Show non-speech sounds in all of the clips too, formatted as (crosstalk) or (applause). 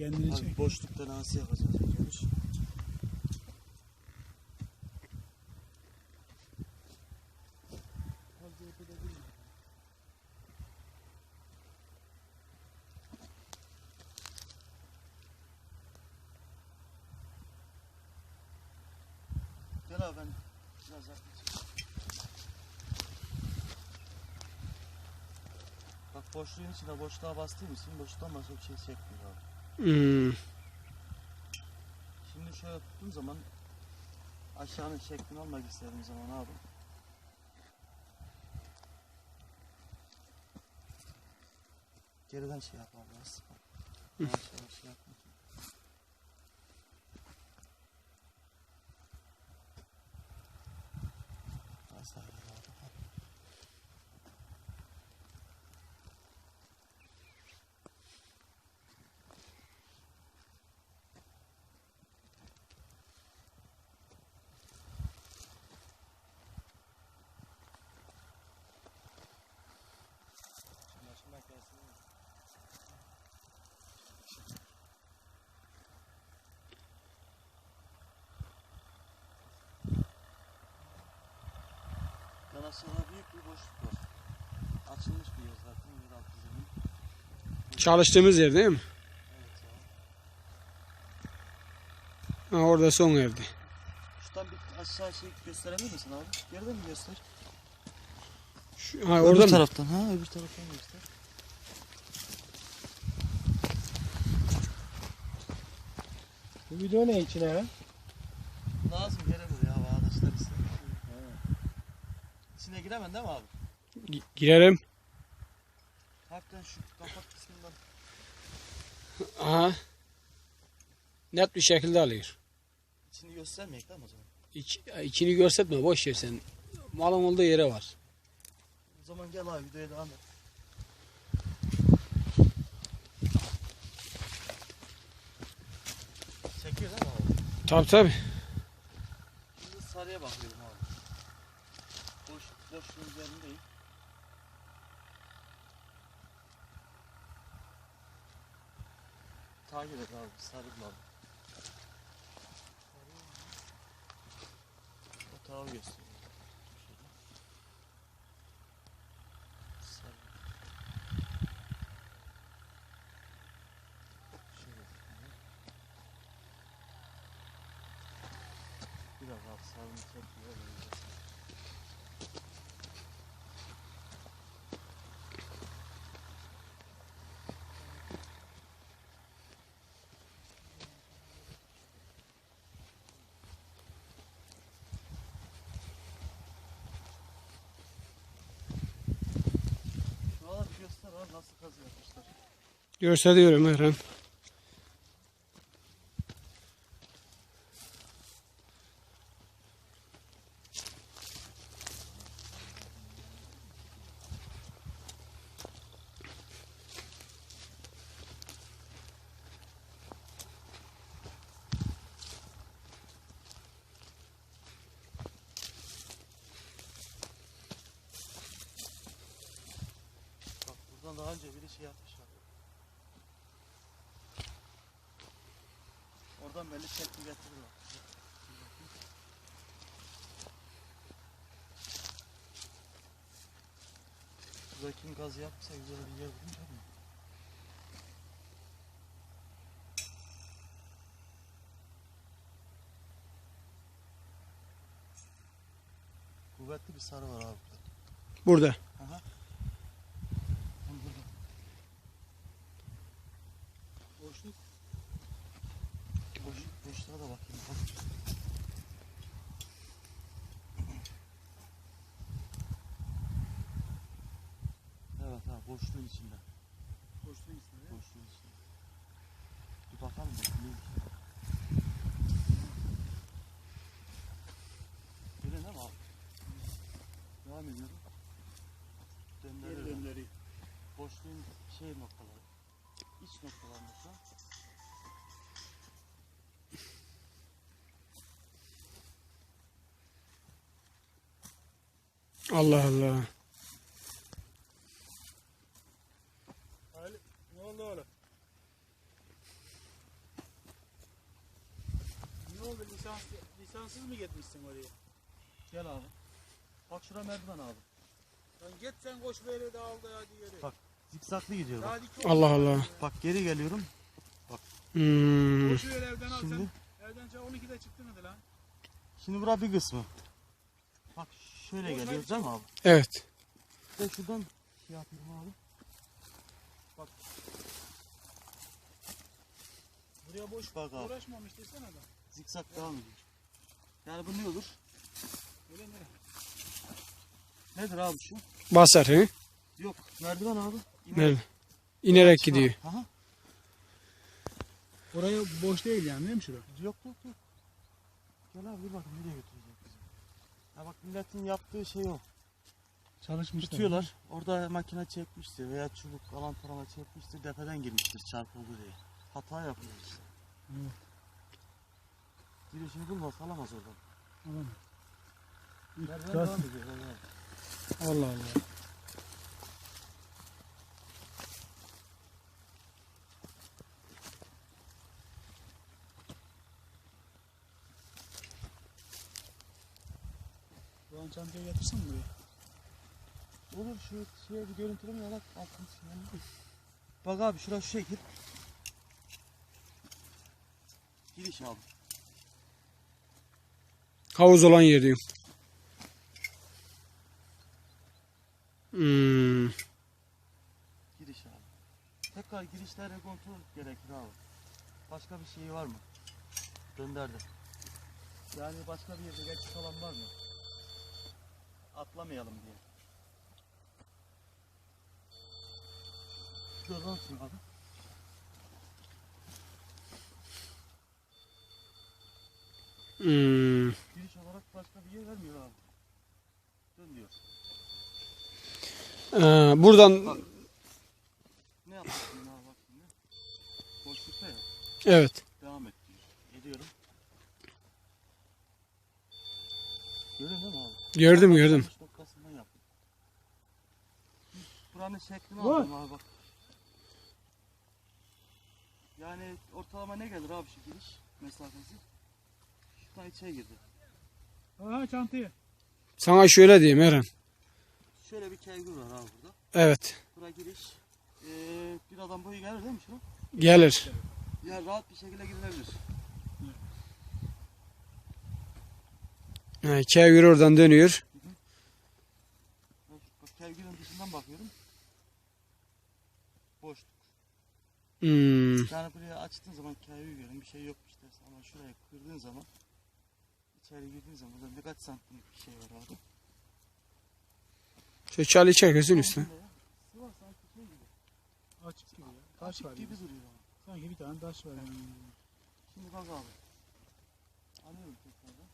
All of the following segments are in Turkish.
Kendini çek. boşlukta nasıl yapacağız diyormuş. Gel abi ben biraz yaklaşayım. Bak boşluğun içine boşluğa bastığım için boşluktan başka bir şey çekmiyor abi. Hmm. Şimdi şöyle tuttuğum zaman aşağının şeklini almak istediğim zaman abi. Geriden şey yapmam lazım. Yavaş yavaş şey yapma. Az daha ileri abi. Çamaşır makinesi mi? Yan aşağıda büyük bir boşluk var. Açılmış bir yer zaten yeraltı zemin. Çalıştığımız yer değil mi? Evet Ha, ya. orada son evdi. Şuradan bir aşağı şey gösterebilir misin abi? Geriden mi göster? Şu, ha, orada mı? taraftan ha öbür taraftan göster. Bu video ne içine ya? Lazım yere vur ya arkadaşlar istemiyor. İçine giremem değil mi abi? Gi- Girerim. Hafiften şu kapak kısmından. Aha. Net bir şekilde alıyor. İçini göstermeyek değil mi o zaman? İç, içini görsetme boş ver sen. Malın olduğu yere var. O zaman gel abi videoya devam et. Çekiyor değil mi abi? Tabi tabi. Şimdi sarıya bakıyorum boşluğun üzerindeyim. Takip et abi, sarılma abi. O tarafa gösteriyor. Biraz abi sarını çekiyor. böyle. Şuralar bir göster abi nasıl yapmışlar. Gösteriyorum her an. Bak buradan daha önce biri şey yapmışlar. Oradan belli şekli getiriyorlar. Burada kim gazı yapsa güzel bir yer bulunca mı? Kuvvetli bir sarı var abi burada. Burada. Aha. Tam burada. Boşluk. Boş, boşluğa da bakayım. Bak. Evet ha boşluğun içinde. Boşluğun içinde. Boşluğun içinde. Bir bakalım bak neymiş. Böyle ne var? Devam ediyorum. Geri Döndürüyorum. döndürüyor. Boşluğun şey noktaları. iç noktalarında şu an. Allah Allah. Ali, ne oldu oğlum? Lisans, lisanssız mı gitmişsin oraya? Gel abi. Bak şura merdiven abi. Lan git sen koş böyle de al da hadi yürü. Bak. Zikzaklı gidiyor bak. Allah. Allah. Bak geri geliyorum. Hmm. Koş öyle evden al Şimdi sen. Evden çağ 12'de çıktın hadi lan. şimdi bura bir kısmı. Bak şöyle ver geliyor değil mi abi? Evet. Ben şuradan şey yapıyorum abi. Buraya boş Bak abi. uğraşmamış desene adam. Zikzak devam ediyor. Yani bu ne olur? Öyle nere? Nedir abi şu? Basar he? Yok merdiven abi. İner- Nerede? İnerek gidiyor. Aha. Oraya boş değil yani değil mi şurada? Yok yok yok. Gel abi bir bakın nereye götürecek bizi. Ya bak milletin yaptığı şey o. Çalışmışlar. Tutuyorlar. Orada makine çekmiştir veya çubuk alan tarama çekmiştir. Tepeden girmiştir çarpıldı diye. Hata yapıyor işte. Evet. Girişini bulmaz alamaz oradan. Devam ediyor. vallahi. Allah Allah. Doğan çantayı getirsin mi buraya? Olur şu şeye bir görüntüleme ya bak altın sinyalini. Bak abi şurası şu şekil. Giriş abi. Havuz olan yer diyor. Hmm. Giriş abi. Tekrar girişlere kontrol gerekir abi. Başka bir şey var mı? Gönderdi. Yani başka bir yerde geçiş alan var mı? Atlamayalım diye. Olsun abi. Hmm. Başka bir yer vermiyor abi. Dön diyor. Ee, buradan Ne yapıyorsun abi bak şimdi. Boşlukta ya. evet. Devam et diyor. Ediyorum. Görüyor musun abi? Gördüm gördüm. Noktasından yaptım. Buranın şeklini Var. aldım abi bak. Yani ortalama ne gelir abi şu giriş mesafesi? Şuradan içeri girdi. Aha çantayı. Sana şöyle diyeyim Eren. Şöyle bir kevgir var abi burada. Evet. Bura giriş. Ee, bir adam boyu gelir değil mi şu? Gelir. Ya rahat bir şekilde girilebilir. Ha, Kevgir oradan dönüyor. Bak, kevgirin dışından bakıyorum. Boş. Hmm. Yani buraya açtığın zaman kevgir görün bir şey yokmuş dersin ama şuraya kırdığın zaman içeri girdiğin zaman burada ne kaç santimlik bir şey var abi. Şu çalıyı çekiyorsun üstüne. Sıva sanki şey gibi. Açık gibi ya. Taş Açık var gibi gibi. duruyor. Sanki bir tane taş var. Yani. Şimdi bak abi. Alıyorum tekrardan.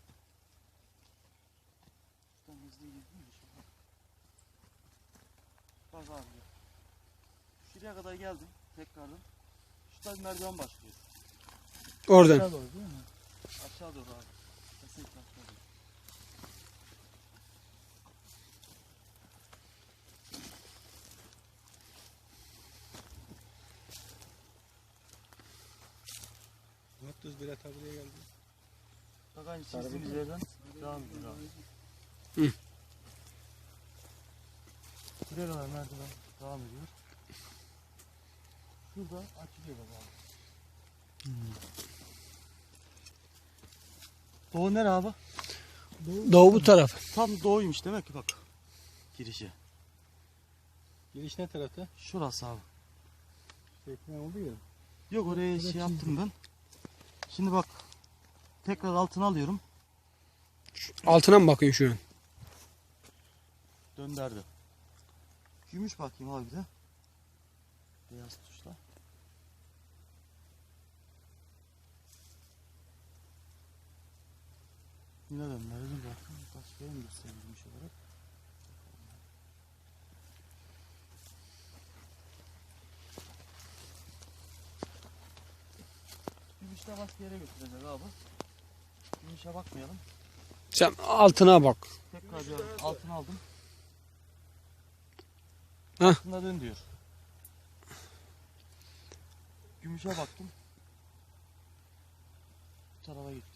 Şuradan hızlı girdim de şu bak. Abi. Şuraya kadar geldim tekrardan. Şuradan merdiven başlıyor. Oradan. Aşağı doğru değil mi? Aşağı doğru abi. Doğru. Dört bir buraya geldi. Bak aynı çizdiğimiz yerden devam ediyor abi. Hı. Buraya kadar merdiven devam ediyor. Şurada açılıyor bak abi. Doğu nere abi? Doğu bu taraf. Tam doğuymuş demek ki bak. Girişi. Giriş ne tarafta? Şurası abi. Tekne oldu ya. Yok oraya şey yaptım ben. Şimdi bak. Tekrar altına alıyorum. Altına mı bakıyorsun şu an? Dönderdi. Gümüş bakayım abi de. Beyaz tuşla. Yine dönderdim bakayım. Başka yere mi göstereyim gümüş olarak? Gümüşle başka yere götürecek abi. Gümüşe bakmayalım. Sen altına bak. Tekrar bir altına aldım. Heh. Altına dön diyor. Gümüşe baktım. Bu tarafa git diyor.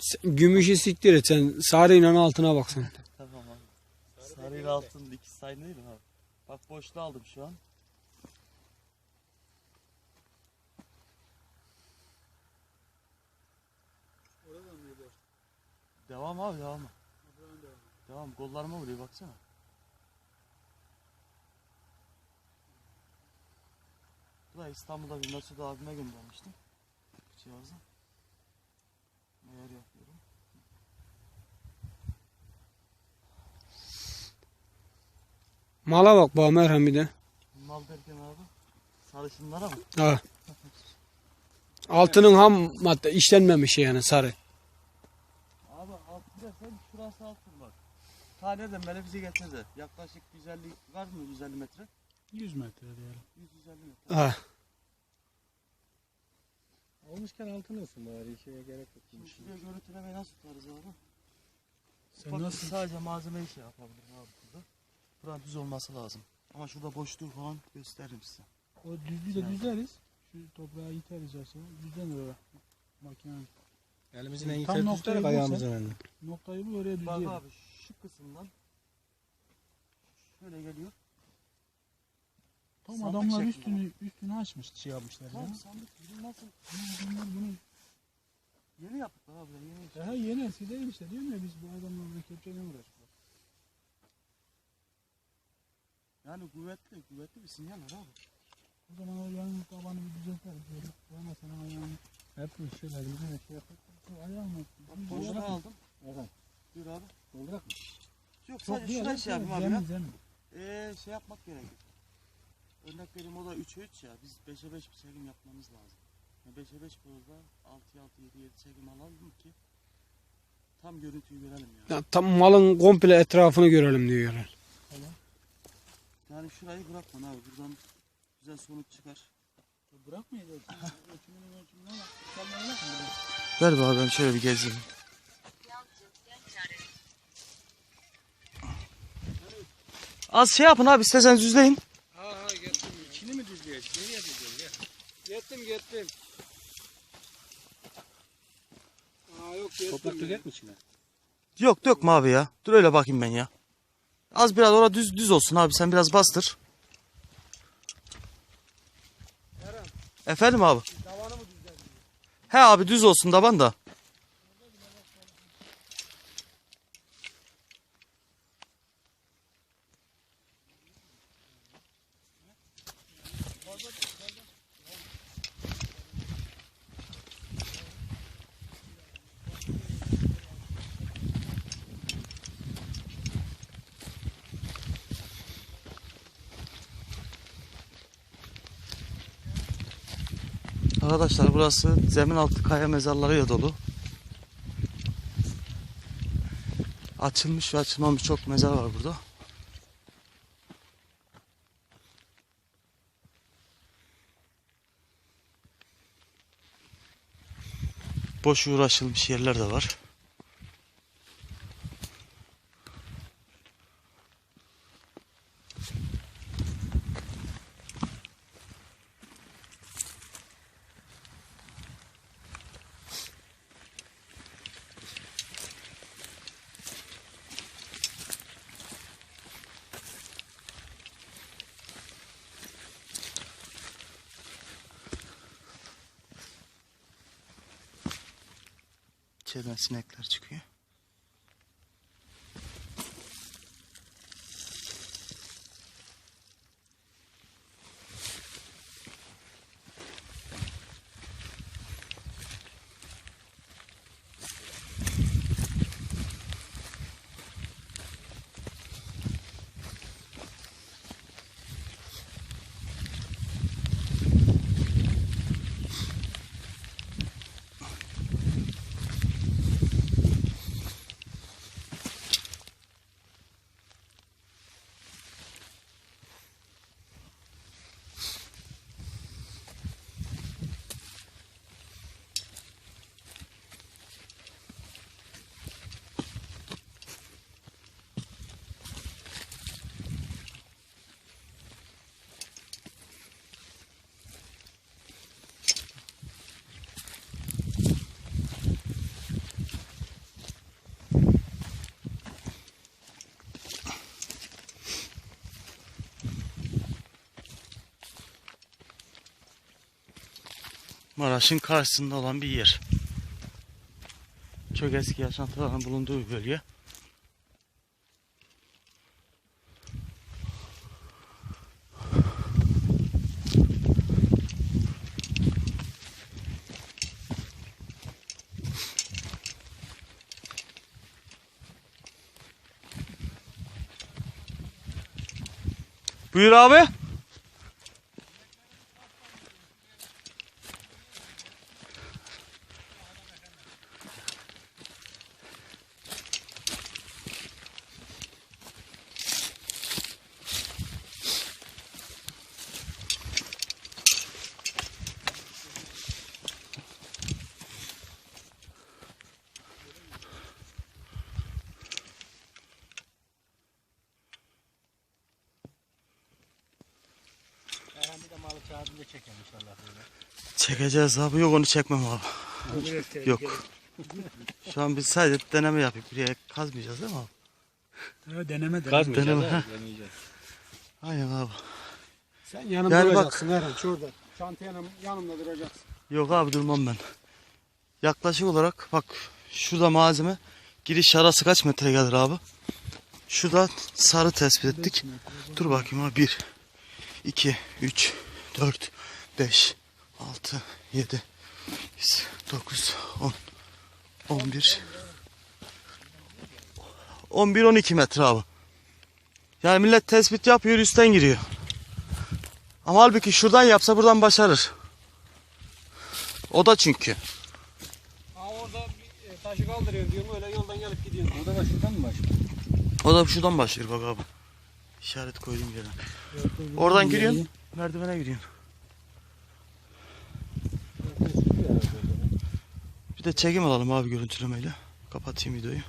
Sen gümüşü siktir et sen sarıyla altına bak sen. (laughs) Tamam abi. Sarı ile altın ikisi değil mi abi? Bak boşluğu aldım şu an. Devam abi devam. Devam. Gollarıma vuruyor baksana. Bu da İstanbul'da bir Mesut abime göndermiştim. Bu cihazı. Ayar yapıyorum. Mala bak bana merhem bir de. Mal derken abi. Sarışınlara mı? Ha. Altının ham madde işlenmemiş yani sarı. Abi altın dersen şurası altın bak. Ta nereden beri bizi getirdi. Yaklaşık 150 var mı 150 metre? 100 metre diyelim. 150 metre. Ha. Olmuşken altın olsun bari şeye gerek yok. Şimdi şuraya görüntülemeyi nasıl tutarız abi? Sen Bak nasıl? sadece malzemeyi şey yapabilirim abi burada. Buranın düz olması lazım. Ama şurada boşluğu falan gösteririm size. O düzlüğü de düzleriz. Şu toprağa iteriz aşağı. Düzlenir oraya. Makinenin. Elimizin en Tam yeter noktayı tutarak ayağımızın önüne. Noktayı bul oraya Bak düzleyelim. abi şu kısımdan şöyle geliyor. Tam sandık adamlar şeklinde üstünü üstünü açmış şey yapmışlar ya. Tamam sandık bizim nasıl Adamlar bunu yeni yaptık abi yeni işte. daha yeni eski değil işte diyorum ya biz bu adamlarla kepçeyle uğraştık. Yani kuvvetli kuvvetli bir sinyal var abi. O zaman o yanın tabanı bir düzelteriz. Bana sana ayağını. Hep şöyle elimizin şey yapıp Şu ayağını. Bak boşluğu aldım. Evet. Dur abi. doldurak mı? Yok Çok sadece şuraya şey yapayım abi ya. Zemin zemin. Ee, şey yapmak gerekir. Örnek vereyim o da 3'e 3 ya. Biz 5'e 5 bir çekim yapmamız lazım. Yani 5'e 5 burada 6'ya 6 7 7 çekim alalım ki tam görüntüyü görelim yani. Ya, tam malın komple etrafını görelim diyorlar. Yani şurayı bırakma abi. Buradan güzel sonuç çıkar. Bırakmayacağız. Ölçümünün ölçümüne bak. Ver be abi ben şöyle bir gezeyim. Az şey yapın abi isterseniz düzleyin. Ha ha gittim. İçini mi düzleyecek? Nereye düzleyeceğim? Gittim gittim. Aa yok gittim. Toprak dökecek mi içine? Yok dökme abi ya. Dur öyle bakayım ben ya. Az biraz orada düz düz olsun abi sen biraz bastır. Efendim abi. Davanı mı düzledin? He abi düz olsun taban da. Arkadaşlar burası zemin altı kaya mezarlarıyla dolu. Açılmış ve açılmamış çok mezar var burada. Boş uğraşılmış yerler de var. Sinekler çıkıyor. Maraş'ın karşısında olan bir yer. Çok eski yaşantıların bulunduğu bir bölge. Buyur abi. Bir de çekelim inşallah böyle. Çekeceğiz abi. Yok onu çekmem abi. Yok. Şu an biz sadece deneme yapıyoruz. Buraya kazmayacağız değil mi abi? Evet, deneme de. Kazmayacağız Deneme, ha. Deneyeceğiz. Aynen abi. Sen yanımda Yani bak- duracaksın Erhan şurada. Çanta yanım, yanımda duracaksın. Yok abi durmam ben. Yaklaşık olarak bak şurada malzeme giriş arası kaç metre gelir abi? Şurada sarı tespit ettik. Dur bakayım abi 1 2 3 4 5 6 7 8 9 10 11 11 12 metre abi. Yani millet tespit yapıyor üstten giriyor. Ama halbuki şuradan yapsa buradan başarır. O da çünkü. Ha orada bir e, taşı kaldırıyor diyorum öyle yoldan gelip gidiyorsun. Orada da şuradan mı başlıyor? O da şuradan başlıyor bak abi. İşaret koyduğum yerden. Oradan giriyorsun. Merdivene giriyorsun. Bir de çekim alalım abi görüntülemeyle. Kapatayım videoyu.